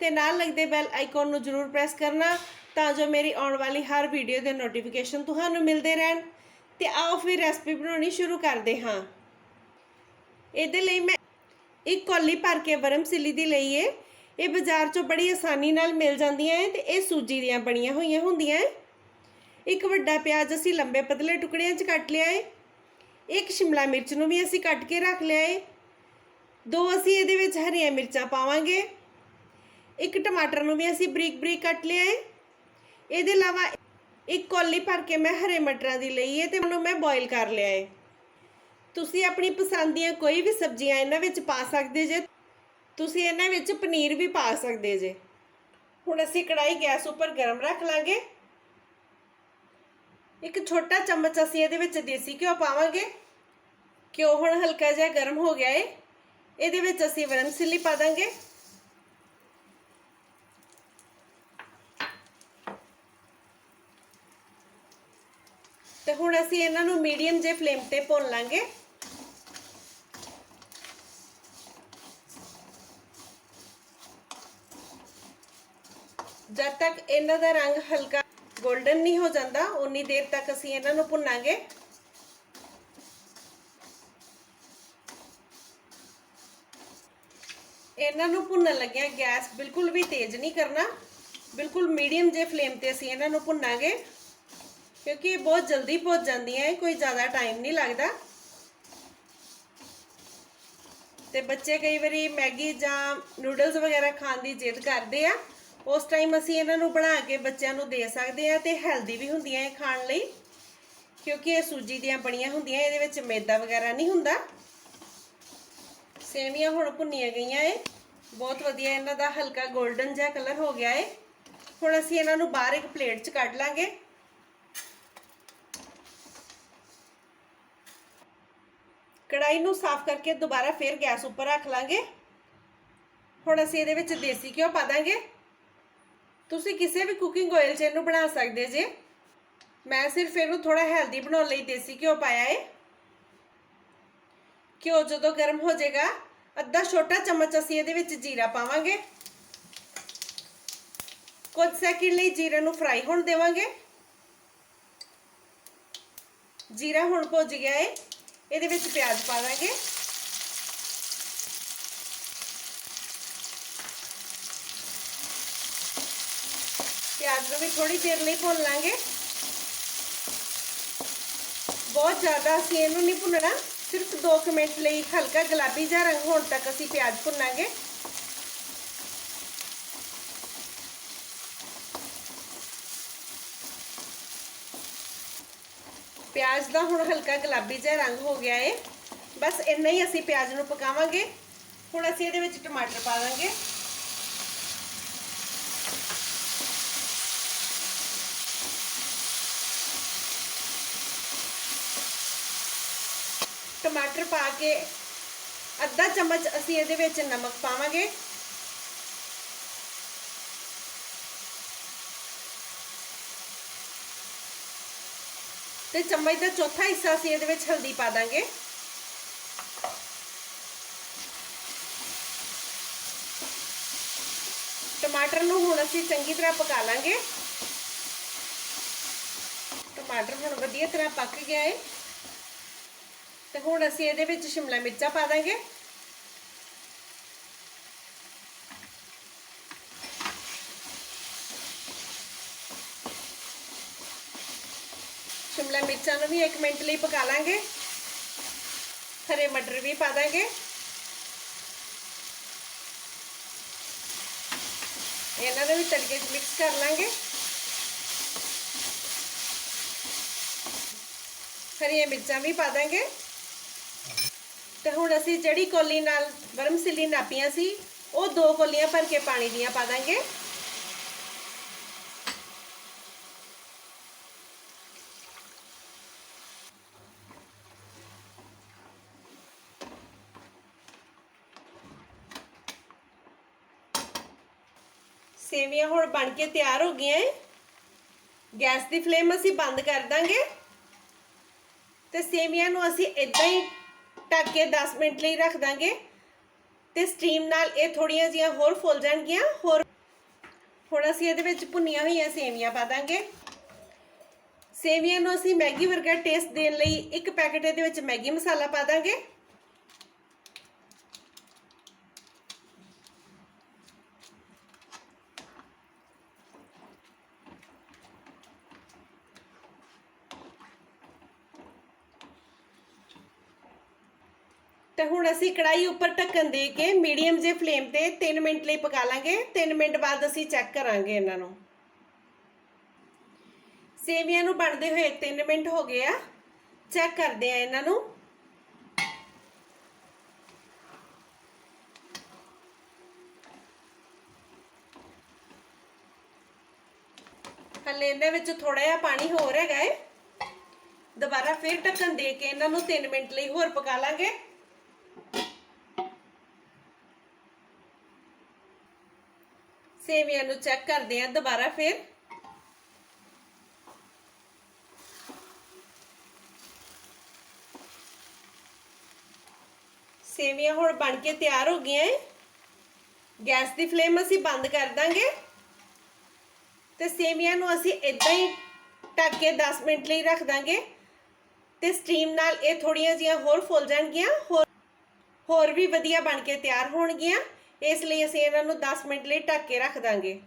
ਤੇ ਨਾਲ ਲੱਗਦੇ ਬੈਲ ਆਈਕਨ ਨੂੰ ਜ਼ਰੂਰ ਪ੍ਰੈਸ ਕਰਨਾ ਤਾਂ ਜੋ ਮੇਰੀ ਆਉਣ ਵਾਲੀ ਹਰ ਵੀਡੀਓ ਦੇ ਨੋਟੀਫਿਕੇਸ਼ਨ ਤੁਹਾਨੂੰ ਮਿਲਦੇ ਰਹਿਣ। ਤੇ ਆਓ ਫਿਰ ਰੈਸਪੀ ਬਣਾਉਣੀ ਸ਼ੁਰੂ ਕਰਦੇ ਹਾਂ। ਇਹਦੇ ਲਈ ਮੈਂ ਇੱਕ ਕੌਲੀ ਭਰ ਕੇ ਵਰਮਸਿਲੀ ਦੀ ਲਈ ਏ। ਇਹ ਬਾਜ਼ਾਰ 'ਚੋਂ ਬੜੀ ਆਸਾਨੀ ਨਾਲ ਮਿਲ ਜਾਂਦੀਆਂ ਹੈ ਤੇ ਇਹ ਸੂਜੀ ਦੀਆਂ ਬਣੀਆਂ ਹੋਈਆਂ ਹੁੰਦੀਆਂ ਹੈ ਇੱਕ ਵੱਡਾ ਪਿਆਜ਼ ਅਸੀਂ ਲੰਬੇ ਪਤਲੇ ਟੁਕੜਿਆਂ 'ਚ ਕੱਟ ਲਿਆ ਏ। ਇੱਕ ਸ਼ਿਮਲਾ ਮਿਰਚ ਨੂੰ ਵੀ ਅਸੀਂ ਕੱਟ ਕੇ ਰੱਖ ਲਿਆ ਏ। ਦੋ ਅਸੀਂ ਇਹਦੇ ਵਿੱਚ ਹਰੀਆਂ ਮਿਰਚਾਂ ਪਾਵਾਂਗੇ। ਇੱਕ ਟਮਾਟਰ ਨੂੰ ਵੀ ਅਸੀਂ ਬਰੀਕ ਬਰੀਕ ਕੱਟ ਲਿਆ ਹੈ। ਇਹਦੇ ਇਲਾਵਾ ਇੱਕ ਕੌਲੀ ਭਰ ਕੇ ਮੈਂ ਹਰੇ ਮਟਰਾਂ ਦੀ ਲਈ ਏ ਤੇ ਉਹਨੂੰ ਮੈਂ ਬੋਇਲ ਕਰ ਲਿਆ ਹੈ। ਤੁਸੀਂ ਆਪਣੀ ਪਸੰਦ ਦੀਆਂ ਕੋਈ ਵੀ ਸਬਜ਼ੀਆਂ ਇਹਨਾਂ ਵਿੱਚ ਪਾ ਸਕਦੇ ਜੇ। ਤੁਸੀਂ ਇਹਨਾਂ ਵਿੱਚ ਪਨੀਰ ਵੀ ਪਾ ਸਕਦੇ ਜੇ। ਹੁਣ ਅਸੀਂ ਕੜਾਈ ਗੈਸ ਉੱਪਰ ਗਰਮ ਰੱਖ ਲਾਂਗੇ। ਇੱਕ ਛੋਟਾ ਚਮਚ ਅਸੀਂ ਇਹਦੇ ਵਿੱਚ ਦੇਸੀ ਘਿਓ ਪਾਵਾਂਗੇ। ਘਿਓ ਹੁਣ ਹਲਕਾ ਜਿਹਾ ਗਰਮ ਹੋ ਗਿਆ ਏ ਇਹਦੇ ਵਿੱਚ ਅਸੀਂ ਵਰਮਸਿਲੀ ਪਾ ਦਾਂਗੇ। ਤੇ ਹੁਣ ਅਸੀਂ ਇਹਨਾਂ ਨੂੰ ਮੀਡੀਅਮ ਜੇ ਫਲੇਮ ਤੇ ਭੁੰਨ ਲਾਂਗੇ। ਜਦ ਤੱਕ ਇਹਨਾਂ ਦਾ ਰੰਗ ਹਲਕਾ 골ਡਨ ਨਹੀਂ ਹੋ ਜਾਂਦਾ ਉਨੀ ਦੇਰ ਤੱਕ ਅਸੀਂ ਇਹਨਾਂ ਨੂੰ ਭੁੰਨਾਂਗੇ। ਇਹਨਾਂ ਨੂੰ ਭੁੰਨਣ ਲੱਗਿਆ ਗੈਸ ਬਿਲਕੁਲ ਵੀ ਤੇਜ਼ ਨਹੀਂ ਕਰਨਾ। ਬਿਲਕੁਲ ਮੀਡੀਅਮ ਜੇ ਫਲੇਮ ਤੇ ਅਸੀਂ ਇਹਨਾਂ ਨੂੰ ਭੁੰਨਾਂਗੇ। ਕਿਉਂਕਿ ਇਹ ਬਹੁਤ ਜਲਦੀ ਭੁੱਜ ਜਾਂਦੀਆਂ ਹੈ, ਕੋਈ ਜ਼ਿਆਦਾ ਟਾਈਮ ਨਹੀਂ ਲੱਗਦਾ। ਤੇ ਬੱਚੇ ਕਈ ਵਾਰੀ ਮੈਗੀ ਜਾਂ ਨੂਡਲਸ ਵਗੈਰਾ ਖਾਣ ਦੀ ਜਿੱਦ ਕਰਦੇ ਆ। ਉਸ ਟਾਈਮ ਅਸੀਂ ਇਹਨਾਂ ਨੂੰ ਬਣਾ ਕੇ ਬੱਚਿਆਂ ਨੂੰ ਦੇ ਸਕਦੇ ਆ ਤੇ ਹੈਲਦੀ ਵੀ ਹੁੰਦੀਆਂ ਇਹ ਖਾਣ ਲਈ। ਕਿਉਂਕਿ ਇਹ ਸੂਜੀ ਦੀਆਂ ਬਣੀਆਂ ਹੁੰਦੀਆਂ, ਇਹਦੇ ਵਿੱਚ ਮੈਦਾ ਵਗੈਰਾ ਨਹੀਂ ਹੁੰਦਾ। ਸੇਵੀਆਂ ਹੁਣ ਭੁੰਨੀਆਂ ਗਈਆਂ ਏ। ਬਹੁਤ ਵਧੀਆ ਇਹਨਾਂ ਦਾ ਹਲਕਾ 골ਡਨ ਜਿਹਾ ਕਲਰ ਹੋ ਗਿਆ ਏ। ਹੁਣ ਅਸੀਂ ਇਹਨਾਂ ਨੂੰ ਬਾਹਰ ਇੱਕ ਪਲੇਟ 'ਚ ਕੱਢ ਲਾਂਗੇ। ਕੜਾਈ ਨੂੰ ਸਾਫ਼ ਕਰਕੇ ਦੁਬਾਰਾ ਫੇਰ ਗੈਸ ਉੱਪਰ ਰੱਖ ਲਾਂਗੇ। ਹੁਣ ਅਸੀਂ ਇਹਦੇ ਵਿੱਚ ਦੇਸੀ ਘਿਓ ਪਾ ਦਾਂਗੇ। ਤੁਸੀਂ ਕਿਸੇ ਵੀ ਕੁਕਿੰਗ ਆਇਲ 'ਚ ਇਹਨੂੰ ਬਣਾ ਸਕਦੇ ਜੇ। ਮੈਂ ਸਿਰਫ ਇਹਨੂੰ ਥੋੜਾ ਹੈਲਦੀ ਬਣਾਉਣ ਲਈ ਦੇਸੀ ਘਿਓ ਪਾਇਆ ਏ। ਘਿਓ ਜਦੋਂ ਗਰਮ ਹੋ ਜਾਏਗਾ, ਅੱਧਾ ਛੋਟਾ ਚਮਚ ਅਸੀਂ ਇਹਦੇ ਵਿੱਚ ਜੀਰਾ ਪਾਵਾਂਗੇ। ਕੁਝ ਸੈਕਿੰਡ ਲਈ ਜੀਰੇ ਨੂੰ ਫਰਾਈ ਹੋਣ ਦੇਵਾਂਗੇ। ਜੀਰਾ ਹੁਣ ਭੁੱਜ ਗਿਆ ਏ। ਇਹਦੇ ਵਿੱਚ ਪਿਆਜ਼ ਪਾ ਦਾਂਗੇ। ਪਿਆਜ਼ ਨੂੰ ਵੀ ਥੋੜੀ ਦੇਰ ਲਈ ਭੁੰਨ ਲਾਂਗੇ। ਬਹੁਤ ਜ਼ਿਆਦਾ ਅਸੀਂ ਇਹਨੂੰ ਨਹੀਂ ਭੁੰਨਣਾ, ਸਿਰਫ 2 ਮਿੰਟ ਲਈ ਹਲਕਾ ਗੁਲਾਬੀ ਜਿਹਾ ਰੰਗ ਹੋਣ ਤੱਕ ਅਸੀਂ ਪਿਆਜ਼ ਭੁੰਨਾਂਗੇ। ਪਿਆਜ਼ ਦਾ ਹੁਣ ਹਲਕਾ ਗੁਲਾਬੀ ਜਿਹਾ ਰੰਗ ਹੋ ਗਿਆ ਏ। ਬਸ ਇੰਨਾ ਹੀ ਅਸੀਂ ਪਿਆਜ਼ ਨੂੰ ਪਕਾਵਾਂਗੇ। ਹੁਣ ਅਸੀਂ ਇਹਦੇ ਵਿੱਚ ਟਮਾਟਰ ਪਾ ਦਾਂਗੇ। ਟਮਾਟਰ ਪਾ ਕੇ ਅੱਧਾ ਚਮਚ ਅਸੀਂ ਇਹਦੇ ਵਿੱਚ ਨਮਕ ਪਾਵਾਂਗੇ। ਤੇ ਚਮਚ ਦਾ ਚੌਥਾ ਹਿੱਸਾ ਅਸੀਂ ਇਹਦੇ ਵਿੱਚ ਹਲਦੀ ਪਾ ਦਾਂਗੇ। ਟਮਾਟਰ ਨੂੰ ਹੁਣ ਅਸੀਂ ਚੰਗੀ ਤਰ੍ਹਾਂ ਪਕਾ ਲਾਂਗੇ। ਟਮਾਟਰ ਹੁਣ ਵਧੀਆ ਤਰ੍ਹਾਂ ਪੱਕ ਗਿਆ ਹੈ ਤੇ ਹੁਣ ਅਸੀਂ ਇਹਦੇ ਵਿੱਚ ਸ਼ਿਮਲਾ ਮਿਰਚਾਂ ਪਾ ਦਾਂਗੇ ਸ਼ਿਮਲਾ ਮਿਰਚਾਂ ਨੂੰ ਵੀ 1 ਮਿੰਟ ਲਈ ਪਕਾ ਲਾਂਗੇ। ਹਰੇ ਮਟਰ ਵੀ ਪਾ ਦਾਂਗੇ। ਇਹਨਾਂ ਨੂੰ ਵੀ ਤੜਕੇ 'ਚ ਮਿਕਸ ਕਰ ਲਾਂਗੇ। ਹਰੀਆਂ ਮਿਰਚਾਂ ਵੀ ਪਾ ਦਾਂਗੇ। ਤੇ ਹੁਣ ਅਸੀਂ ਜਿਹੜੀ ਕੋਲੀ ਨਾਲ ਗਰਮ ਸਿੱਲੀ ਨਾਪੀਆਂ ਸੀ, ਉਹ ਦੋ ਕੋਲੀਆਂ ਭਰ ਕੇ ਪਾਣੀ ਦੀਆਂ ਪਾ ਦਾਂਗੇ। ਸੇਵੀਆਂ ਹੁਣ ਬਣ ਕੇ ਤਿਆਰ ਹੋ ਗਈਆਂ ਏ। ਗੈਸ ਦੀ ਫਲੇਮ ਅਸੀਂ ਬੰਦ ਕਰ ਦਾਂਗੇ। ਤੇ ਸੇਵੀਆਂ ਨੂੰ ਅਸੀਂ ਇਦਾਂ ਹੀ ਢੱਕ ਕੇ 10 ਮਿੰਟ ਲਈ ਰੱਖ ਦਾਂਗੇ। ਤੇ ਸਟੀਮ ਨਾਲ ਇਹ ਥੋੜੀਆਂ ਜੀਆਂ ਹੋਰ ਫੁੱਲ ਜਾਣਗੀਆਂ। ਹੋਰ ਹੁਣ ਅਸੀਂ ਇਹਦੇ ਵਿੱਚ ਭੁੰਨੀਆਂ ਹੋਈਆਂ ਸੇਵੀਆਂ ਪਾ ਦਾਂਗੇ। ਸੇਵੀਆਂ ਨੂੰ ਅਸੀਂ ਮੈਗੀ ਵਰਗਾ ਟੇਸਟ ਦੇਣ ਲਈ ਇੱਕ ਪੈਕੇਟ ਇਹਦੇ ਵਿੱਚ ਮੈਗੀ ਮਸਾਲਾ ਪਾ ਦਾਂਗੇ। ਤੇ ਹੁਣ ਅਸੀਂ ਕੜਾਈ ਉੱਪਰ ਢੱਕਣ ਦੇ ਕੇ ਮੀਡੀਅਮ ਜੇ ਫਲੇਮ ਤੇ 3 ਮਿੰਟ ਲਈ ਪਕਾ ਲਾਂਗੇ। 3 ਮਿੰਟ ਬਾਅਦ ਅਸੀਂ ਚੈੱਕ ਕਰਾਂਗੇ ਇਹਨਾਂ ਨੂੰ। ਸੇਵੀਆਂ ਨੂੰ ਬਣਦੇ ਹੋਏ 3 ਮਿੰਟ ਹੋ ਗਏ ਆ। ਚੈੱਕ ਕਰਦੇ ਆ ਇਹਨਾਂ ਨੂੰ। ਹਲੇ ਇਹਨਾਂ ਵਿੱਚ ਥੋੜਾ ਜਿਹਾ ਪਾਣੀ ਹੋਰ ਹੈਗਾ ਏ। ਦੁਬਾਰਾ ਫਿਰ ਢੱਕਣ ਦੇ ਕੇ ਇਹਨਾਂ ਨੂੰ 3 ਮਿੰਟ ਲਈ ਹੋਰ ਪਕਾ ਲਾਂਗੇ। ਸੇਵੀਆਂ ਨੂੰ ਚੈੱਕ ਕਰਦੇ ਆ ਦੁਬਾਰਾ ਫਿਰ। ਸੇਵੀਆਂ ਹੁਣ ਬਣ ਕੇ ਤਿਆਰ ਹੋ ਗਈਆਂ ਏ। ਗੈਸ ਦੀ ਫਲੇਮ ਅਸੀਂ ਬੰਦ ਕਰ ਦਾਂਗੇ। ਤੇ ਸੇਵੀਆਂ ਨੂੰ ਅਸੀਂ ਇਦਾਂ ਹੀ ਢੱਕ ਕੇ 10 ਮਿੰਟ ਲਈ ਰੱਖ ਦਾਂਗੇ। ਤੇ ਸਟੀਮ ਨਾਲ ਇਹ ਥੋੜੀਆਂ ਜੀਆਂ ਹੋਰ ਫੁੱਲ ਜਾਣਗੀਆਂ। ਹੋਰ ਹੋਰ ਵੀ ਵਧੀਆ ਬਣ ਕੇ ਤਿਆਰ ਹੋਣਗੀਆਂ। ਇਸ ਲਈ ਅਸੀਂ ਇਹਨਾਂ ਨੂੰ 10 ਮਿੰਟ ਲਈ ਢੱਕ ਕੇ ਰੱਖ ਦਾਂਗੇ।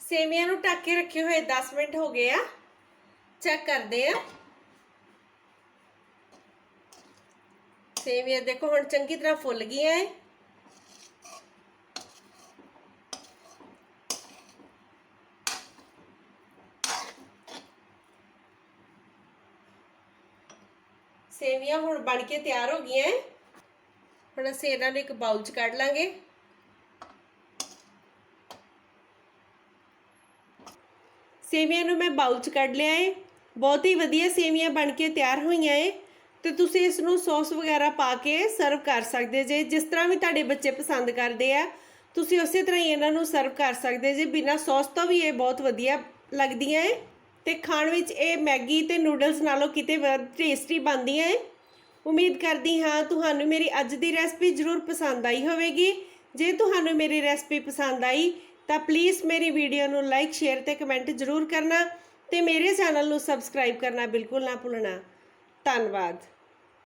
ਸੇਵੀਆਂ ਨੂੰ ਢੱਕ ਕੇ ਰੱਖੇ ਹੋਏ 10 ਮਿੰਟ ਹੋ ਗਏ ਆ। ਚੈੱਕ ਕਰਦੇ ਆ। ਸੇਵੀਆਂ ਦੇਖੋ ਹੁਣ ਚੰਗੀ ਤਰ੍ਹਾਂ ਫੁੱਲ ਗਈਆਂ ਏ। ਸੇਵੀਆਂ ਹੁਣ ਬਣ ਕੇ ਤਿਆਰ ਹੋ ਗਈਆਂ। ਏ ਹੁਣ ਅਸੀਂ ਇਹਨਾਂ ਨੂੰ ਇੱਕ ਬਾਉਲ 'ਚ ਕੱਢ ਲਾਂਗੇ। ਸੇਵੀਆਂ ਨੂੰ ਮੈਂ ਬਾਉਲ 'ਚ ਕੱਢ ਲਿਆ ਏ। ਬਹੁਤ ਹੀ ਵਧੀਆ ਸੇਵੀਆਂ ਬਣ ਕੇ ਤਿਆਰ ਹੋਈਆਂ ਏ। ਤੇ ਤੁਸੀਂ ਇਸ ਨੂੰ ਸੌਸ ਵਗੈਰਾ ਪਾ ਕੇ ਸਰਵ ਕਰ ਸਕਦੇ ਜੇ। ਜਿਸ ਤਰ੍ਹਾਂ ਵੀ ਤੁਹਾਡੇ ਬੱਚੇ ਪਸੰਦ ਕਰਦੇ ਆ, ਤੁਸੀਂ ਉਸੇ ਤਰ੍ਹਾਂ ਹੀ ਇਹਨਾਂ ਨੂੰ ਸਰਵ ਕਰ ਸਕਦੇ ਜੇ। ਬਿਨਾਂ ਸੌਸ ਤੋਂ ਵੀ ਇਹ ਬਹੁਤ ਵਧੀਆ ਲੱਗਦੀਆਂ ਏ। ਤੇ ਖਾਣ ਵਿੱਚ ਇਹ ਮੈਗੀ ਤੇ ਨੂਡਲਸ ਨਾਲੋਂ ਕਿਤੇ ਵੱਧ ਟੇਸਟੀ ਬਣਦੀਆਂ ਏ। ਉਮੀਦ ਕਰਦੀ ਹਾਂ ਤੁਹਾਨੂੰ ਮੇਰੀ ਅੱਜ ਦੀ ਰੈਸਪੀ ਜ਼ਰੂਰ ਪਸੰਦ ਆਈ ਹੋਵੇਗੀ। ਜੇ ਤੁਹਾਨੂੰ ਮੇਰੀ ਰੈਸਪੀ ਪਸੰਦ ਆਈ, ਤਾਂ ਪਲੀਜ਼ ਮੇਰੀ ਵੀਡੀਓ ਨੂੰ ਲਾਈਕ ਸ਼ੇਅਰ ਤੇ ਕਮੈਂਟ ਜ਼ਰੂਰ ਕਰਨਾ ਤੇ ਮੇਰੇ ਚੈਨਲ ਨੂੰ ਸਬਸਕ੍ਰਾਈਬ ਕਰਨਾ ਬਿਲਕੁਲ ਨਾ ਭੁੱਲਣਾ। ਧੰਨਵਾਦ।